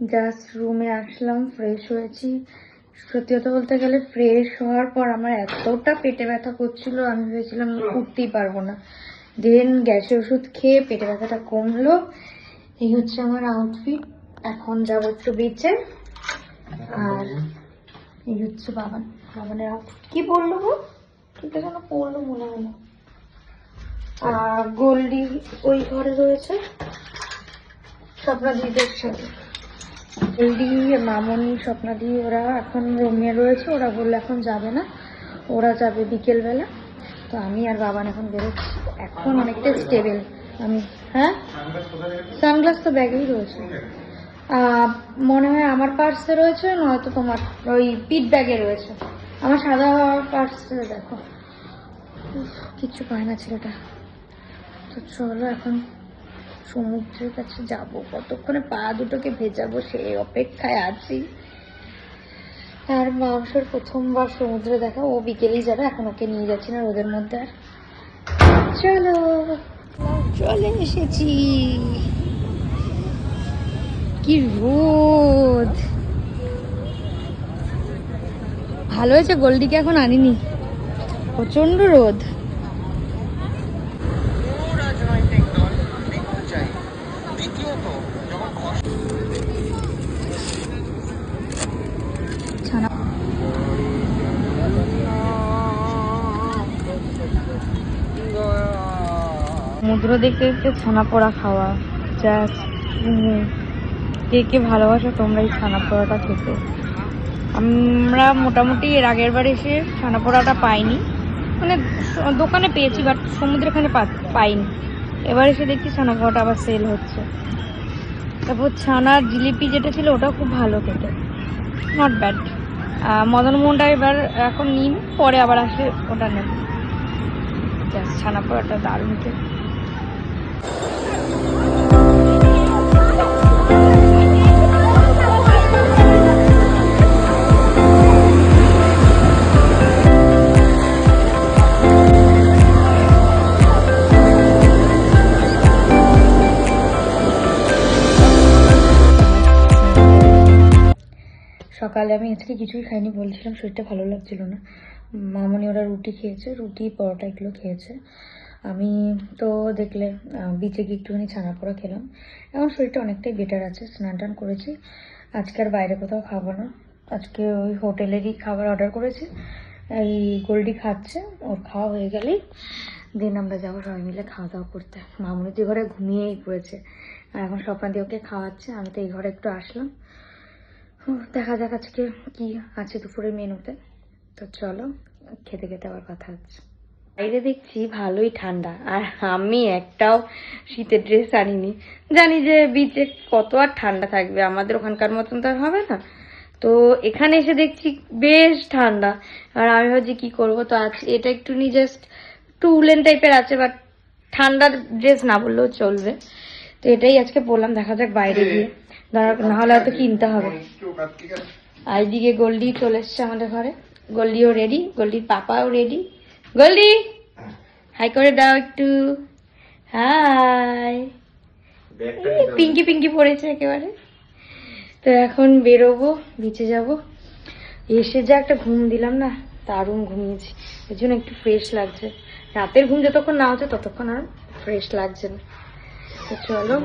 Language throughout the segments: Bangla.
জাস্ট রুমে আসলাম ফ্রেশ হয়েছি। সত্যি কথা বলতে গেলে ফ্রেশ হওয়ার পর আমার এতটা পেটে ব্যথা করছিল আমি ভেবেছিলাম উঠতেই পারব না। দেন গ্যাসের ওষুধ খেয়ে পেটে ব্যথাটা কমলো। এই হচ্ছে আমার আউটফিট এখন যাব একটু বিচে আর এই হচ্ছে বাবান। বাবানের আউটফিট কি পরলো গো? ঠিক যেন পরলো মনে হলো আর গোল্ডি ওই ঘরে রয়েছে। স্বপ্নাদিদের সাথে। গোল্ডি মামনি, স্বপ্নাদি, ওরা এখন রুমে রয়েছে, ওরা বললে এখন যাবে না, ওরা যাবে বিকেলবেলা। তো আমি আর বাবান এখন বেরোচ্ছি। এখন অনেকটা স্টেবেল আমি হ্যাঁ? সানগ্লাস তো ব্যাগেই রয়েছে। মনে হয় আমার পার্সে রয়েছে, নয়তো তোমার ওই পিট ব্যাগে রয়েছে। আমার সাদা পার্সে দেখো। কিচ্ছু পায় না ছেলেটা। তো চলো এখন সমুদ্রের কাছে যাব। কতক্ষণে পা দুটোকে ভেজাবো সেই অপেক্ষায় আছি। আর মাংসের প্রথমবার সমুদ্রে দেখা, ও বিকেলেই যাবে, এখন ওকে নিয়ে যাচ্ছি না রোদের মধ্যে আর। চলো, চলে এসেছি। কি রোদ। ভালো হয়েছে গোল্ডিকে এখন আনিনি? প্রচণ্ড রোদ রাজনৈতিক দল দেখতে চাই দ্বিতীয়ত যখন ছানা সমুদ্র দেখতে দেখতে ছানা পোড়া খাওয়া জাস্ট কে কে ভালোবাসো তোমরা এই ছানা পোড়াটা খেতে। আমরা মোটামুটি এর আগের বার এসে ছানা পোড়াটা পাইনি। মানে দোকানে পেয়েছি বাট সমুদ্রেখানে পাইনি। এবার এসে দেখছি ছানা পোড়াটা আবার সেল হচ্ছে। তারপর ছানার জিলিপি যেটা ছিল, ওটা খুব ভালো খেতে। নট ব্যাড মদন মোহনটা এবার এখন নিন, পরে আবার আসলে ওটা জাস্ট ছানা পোড়াটা দারুণ খেতে। সকালে আমি আজকে কিছুই খাইনি, বলছিলাম শরীরটা ভালো লাগছিল না। মামনি ওরা রুটি খেয়েছে, রুটি, পরোটা এগুলো খেয়েছে। আমি তো দেখলে বিচে গিয়ে একটুখানি ছানা পোড়া খেলাম। এখন শরীরটা অনেকটাই বেটার আছে, স্নান টান করেছি। আজকে আর বাইরে কোথাও খাব না। আজকে ওই হোটেলেরই খাবার অর্ডার করেছি। এই গোল্ডি খাচ্ছে, ওর খাওয়া হয়ে গেলেই দিন আমরা যাব সবাই মিলে খাওয়া দাওয়া করতে। মামনি তো ঘরে ঘুমিয়েই পড়েছে। আর এখন স্বপ্নাদি ওকে খাওয়াচ্ছে, আমি তো এই ঘরে একটু আসলাম। দেখা যাক আজকে কি আছে দুপুরের মেনুতে। তো চলো, খেতে খেতে আবার কথা হচ্ছে। বাইরে দেখছি ভালোই ঠান্ডা। আর আমি একটাও শীতের ড্রেস আনিনি। জানি যে বিচে কত আর ঠান্ডা থাকবে, আমাদের ওখানকার মতন তো আর হবে না। তো এখানে এসে দেখছি বেশ ঠান্ডা। আর আমি ভাবছি কি করব? তো আজ এটা একটু নি জাস্ট একটু উলেন টাইপের আছে বাট ঠান্ডার ড্রেস না বললেও চলবে। তো এটাই আজকে বললাম, দেখা যাক বাইরে গিয়ে। দাঁড়া না হলে হয়তো কিনতে হবে। আর এদিকে গোল্ডি চলে এসছে আমাদের ঘরে। গোল্ডিও রেডি গোল্ডির পাপাও রেডি গোল্ডি হাই করে দাও। একটু হাই পিঙ্কি পিঙ্কি পড়েছে একেবারে। তো এখন বেরোবো বিচে যাব। এসে যা একটা ঘুম দিলাম না দারুণ ঘুমিয়েছি। এর জন্য একটু ফ্রেশ লাগছে। রাতের ঘুম যতক্ষণ না হচ্ছে ততক্ষণ আর ফ্রেশ লাগছে না। চলো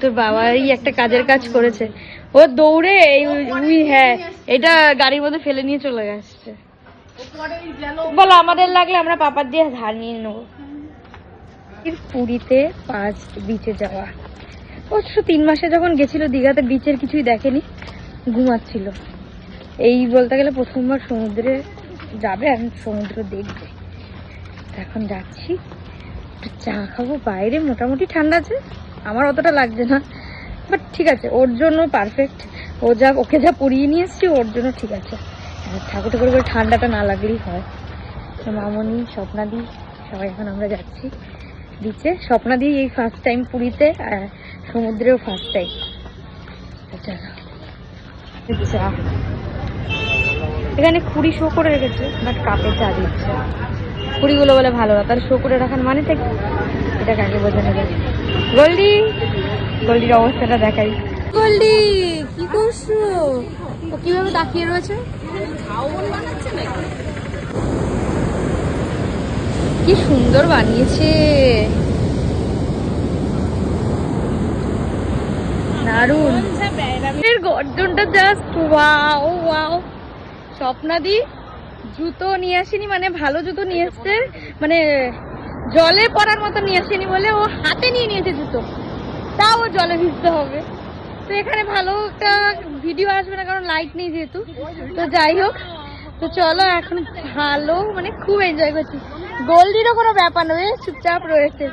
তোর বাবাই একটা কাজের কাজ করেছে। ও দৌড়ে হ্যাঁ এটা গাড়ির মধ্যে ফেলে নিয়ে চলে গেছে বলো, আমাদের লাগলে আমরা পাপার দিয়ে ধার নিয়ে নেব। পুরীতে ফার্স্ট বিচে যাওয়া। অবশ্য তিন মাসে যখন গেছিল দীঘাতে বিচের কিছুই দেখেনি, ঘুমাচ্ছিল। এই বলতে গেলে প্রথমবার সমুদ্রে যাবে আর সমুদ্র দেখবে। এখন যাচ্ছি, একটু চা খাব। বাইরে মোটামুটি ঠান্ডা আছে, আমার অতটা লাগছে না। বাট ঠিক আছে, ওর জন্য পারফেক্ট ও যা, ওকে যা পরিয়ে নিয়ে এসছি, ওর জন্য ঠিক আছে। ঠাকুর ঠাকুর করে ঠান্ডাটা না লাগলেই হয়। মামনি স্বপ্নাদি সবাই এখন আমরা যাচ্ছি। বিচে স্বপ্নাদি এই ফার্স্ট টাইম পুরীতে, আর সমুদ্রেও ফার্স্ট টাইম চলো। এখানে কুড়ি শো করে রেখেছে বাট কাপে চা দিচ্ছে। কুড়িগুলো বলে ভালো না তাহলে শো করে রাখার মানে থেকে এটা কাকে বোঝানো যায়? গোল্ডি? গোল্ডির অবস্থাটা দেখাই। গোল্ডি কি করছ? ও কীভাবে তাকিয়ে রয়েছে? কি সুন্দর বানিয়েছে। এর গর্জনটা জাস্ট ওয়াও স্বপ্নাদি জুতো নিয়ে আসেনি মানে ভালো জুতো নিয়ে এসছে। মানে জলে পড়ার মতো নিয়ে আসেনি বলে ও হাতে নিয়ে নিয়েছে জুতো। তাও ও জলে ভিজতে হবে। তো এখানে ভালো একটা ভিডিও আসবে না, কারণ লাইট নেই যেহেতু। তো যাই হোক, তো চলো এখন ভালো মানে খুব এনজয় করছি। গোল্ডিরও কোনো ব্যাপার নয় চুপচাপ রয়েছে।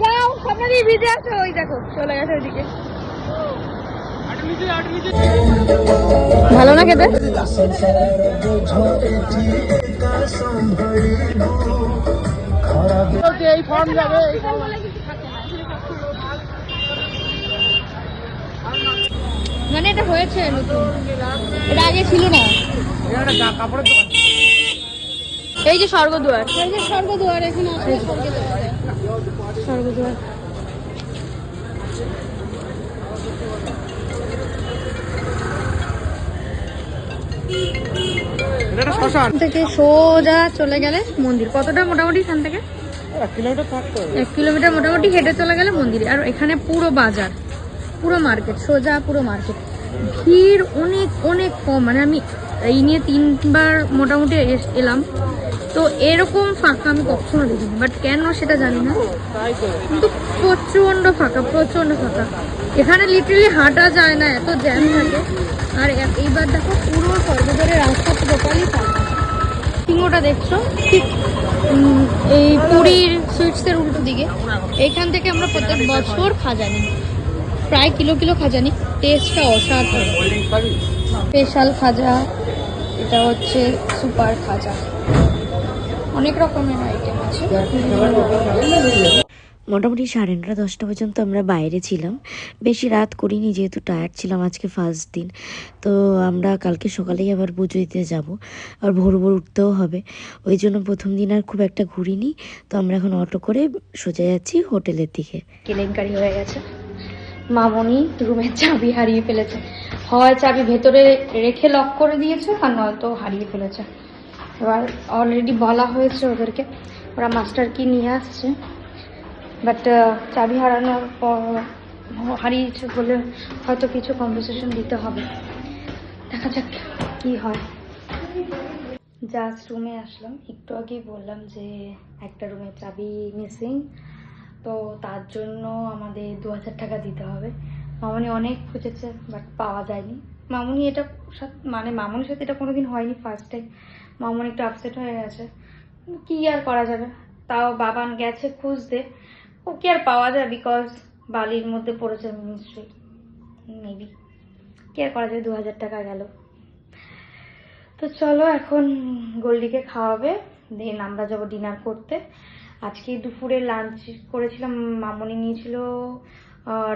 যাও দিয়ে ভিজে আসো, ওই দেখো, চলে গেছে ওইদিকে। ভালো না খেতে? এই ফর্ম যাবে মানে এটা হয়েছে নতুন। এটা আগে ছিল না। কাপড়ের দোকান এই যে স্বর্গদুয়ার। এই যে স্বর্গদুয়ার এখানে আছে। স্বর্গদুয়ার। শ্মশান থেকে সোজা চলে গেলে মন্দির। কতটা মোটামুটি এখান থেকে? এক কিলোমিটার মোটামুটি হেঁটে চলে গেলে মন্দির। আর এখানে পুরো বাজার পুরো মার্কেট সোজা পুরো মার্কেট। ভিড় অনেক অনেক কম। মানে আমি এই নিয়ে তিনবার মোটামুটি এলাম। তো এরকম ফাঁকা আমি কখনো দেখিনি। বাট কেন সেটা জানি না। কিন্তু প্রচণ্ড ফাঁকা প্রচণ্ড ফাঁকা। এখানে লিটারালি হাঁটা যায় না, এত জ্যাম থাকে। আর এইবার দেখো পুরো সর্বদরের রাস্তা টোটালি ফাঁকা। সিংহটা দেখছ? ঠিক এই পুরীর সুইটসের উল্টো দিকে। এইখান থেকে আমরা প্রত্যেক বছর খাজা নিই প্রায় কিলো কিলো খাজা নিই টেস্টটা অসাধারণ। স্পেশাল খাজা। এটা হচ্ছে সুপার খাজা। অনেক রকমের আইটেম আছে। মোটামুটি সাড়ে নটা দশটা পর্যন্ত আমরা বাইরে ছিলাম। বেশি রাত করিনি যেহেতু টায়ার্ড ছিলাম আজকে ফার্স্ট দিন। তো আমরা কালকে সকালেই আবার পুজো দিতে যাব। আর ভোর ভোর উঠতেও হবে। ওই জন্য প্রথম দিন আর খুব একটা ঘুরিনি। তো আমরা এখন অটো করে সোজা যাচ্ছি হোটেলের দিকে। কেলেঙ্কারি হয়ে গেছে। মামনি রুমের চাবি হারিয়ে ফেলেছে। হয় চাবি ভেতরে রেখে লক করে দিয়েছে আর নয়তো হারিয়ে ফেলেছে। এবার অলরেডি বলা হয়েছে ওদেরকে, ওরা মাস্টার কি নিয়ে আসছে। বাট চাবি হারানোর পর হারিয়েছে বলে হয়তো কিছু কম্পেনসেশন দিতে হবে। দেখা যাক কি হয়। জাস্ট রুমে আসলাম। একটু আগেই বললাম যে একটা রুমের চাবি মিসিং তো তার জন্য আমাদের দু হাজার টাকা দিতে হবে। মামনি অনেক খুঁজেছে বাট পাওয়া যায়নি। মামনি এটা মানে মামনির সাথে এটা কোনোদিন হয়নি ফার্স্ট টাইম মামনি একটু আপসেট হয়ে গেছে। কি আর করা যাবে? তাও বাবান গেছে খুঁজতে। ও কি আর পাওয়া যায় বিকজ বালির মধ্যে পড়েছে মিনিস্ট্রি মেবি কি আর করা যাবে? দু হাজার টাকা গেল। তো চলো এখন গোল্ডিকে খাওয়াবে। দেন আমরা যাব ডিনার করতে। আজকে দুপুরে লাঞ্চ করেছিলাম, মামনি নিয়েছিল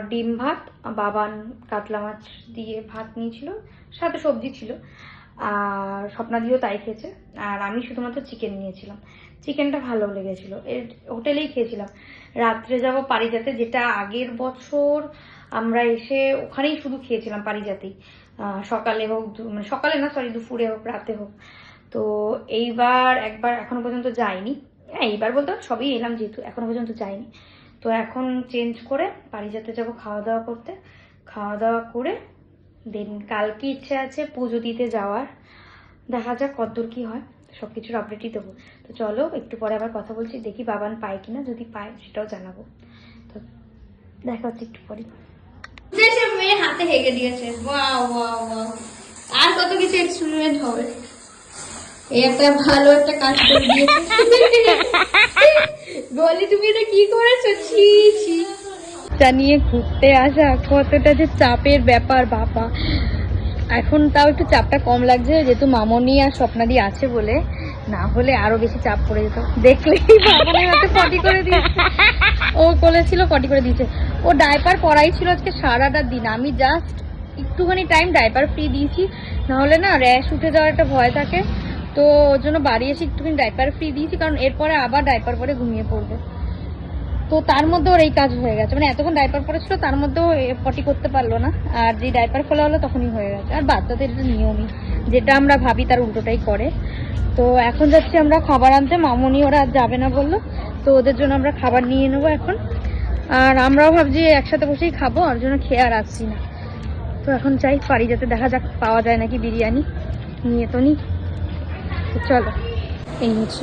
ডিম ভাত, বাবান কাতলা মাছ দিয়ে ভাত নিয়েছিল, সাথে সবজি ছিল। আর স্বপ্না দিয়েও তাই খেয়েছে। আর আমি শুধুমাত্র চিকেন নিয়েছিলাম। চিকেনটা ভালো লেগেছিল। এর হোটেলেই খেয়েছিলাম। রাত্রে যাব পারিজাতে, যেটা আগের বছর আমরা এসে ওখানেই শুধু খেয়েছিলাম পারিজাতেই। সকালে হোক মানে সকালে না সরি দুপুরে হোক, রাতে হোক। তো এইবার, একবার এখনও পর্যন্ত যাইনি। হ্যাঁ এইবার বলতে সবই এলাম যেহেতু, এখনও পর্যন্ত যাইনি। তো এখন চেঞ্জ করে বাড়ি পারিজাতে যাব খাওয়া দাওয়া করতে। খাওয়া দাওয়া করে দেন কালকে ইচ্ছে আছে পুজো দিতে যাওয়ার। দেখা যাক কতদূর কি হয় সব কিছুর আপডেটই দেবো। তো চলো, একটু পরে আবার কথা বলছি, দেখি বাবান পায় কিনা, যদি পায় সেটাও জানাব। তো দেখা হচ্ছে একটু পরে। মেয়ে হাতে হেগে দিয়েছে। আর কত কিছু এক্সপেরিমেন্ট হবে। একটা ভালো একটা কাজ করে দিয়েছে। তুমি এটা কি করেছ? ছি ছি। জানিয়ে ঘুরতে আসা কতটা যে চাপের ব্যাপার, বাবা। এখন তাও একটু চাপটা কম লাগছে, যেহেতু মামনি আর স্বপ্নাদি আছে বলে, না হলে আরও বেশি চাপ পড়ে যেত। দেখলেই পটি করে দিয়েছে। ও করেছিল কটি করে দিয়েছে। ও ডাইপার পরাই ছিল আজকে সারাটা দিন। আমি জাস্ট একটুখানি টাইম ডাইপার ফ্রি দিয়েছি। নাহলে না র্যাশ উঠে যাওয়ার একটা ভয় থাকে। তো ওর জন্য বাড়ি এসে একটুখানি ডাইপার ফ্রি দিয়েছি, কারণ এরপরে আবার ডাইপার পরে ঘুমিয়ে পড়বে। তো তার মধ্যে ওর এই কাজ হয়ে গেছে। মানে এতক্ষণ ডাইপার পরেছিল, তার মধ্যেও পটি করতে পারল না। আর যে ডাইপার খোলা হলো, তখনই হয়ে গেছে। আর বাচ্চাদের এটা নিয়মই। যেটা আমরা ভাবি তার উল্টোটাই করে। তো এখন যাচ্ছি আমরা খাবার আনতে। মামনি ওরা যাবে না বলল। তো ওদের জন্য আমরা খাবার নিয়ে নেব এখন। আর আমরাও ভাবছি একসাথে বসেই খাব আর জন্য খেয়ে আর আসছি না। তো এখন চাই পারি যাতে দেখা যাক, পাওয়া যায় নাকি বিরিয়ানি। নিয়ে তো নি। তো চলো। এই হচ্ছে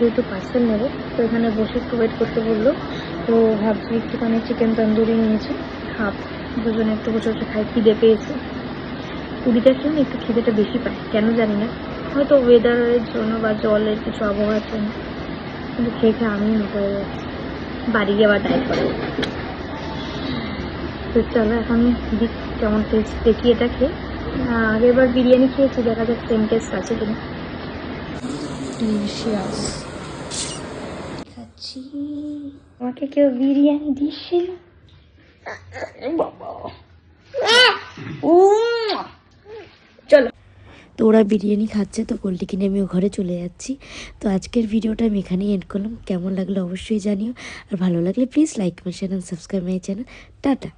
যেহেতু পার্সেল নেব, তো এখানে বসে একটু ওয়েট করতে বলল। তো ভাবছি একটুখানি চিকেন তন্দুরি নিয়েছি হাফ দুজনে একটু বসে বসে খাই, খিদে পেয়েছে। পুরীটার জন্য একটু খিদেটা বেশি পায়, কেন জানি না। হয়তো ওয়েদারের জন্য বা জলের কিছু আবহাওয়ার জন্য। কিন্তু খেয়ে খেয়ে আমি মোটা হয়ে যাচ্ছি। বাড়ি গিয়ে আবার ডাইট করে। তো চলো এখন দিক কেমন টেস্ট দেখি এটা খেয়ে। আহ, আগেরবার বিরিয়ানি খেয়েছি দেখা যাক সেম টেস্ট আছে কিনা। ডিলিশিয়াস খাচ্ছি। আমাকে কেউ বিরিয়ানি দিচ্ছে বাবা। চলো। তো ওরা বিরিয়ানি খাচ্ছে, তো কোল্ডি কিনে আমি ঘরে চলে যাচ্ছি। তো আজকের ভিডিওটা আমি এখানেই এন্ড করলাম। কেমন লাগল অবশ্যই জানিও। আর ভালো লাগলে please like comment channel subscribe my channel tata.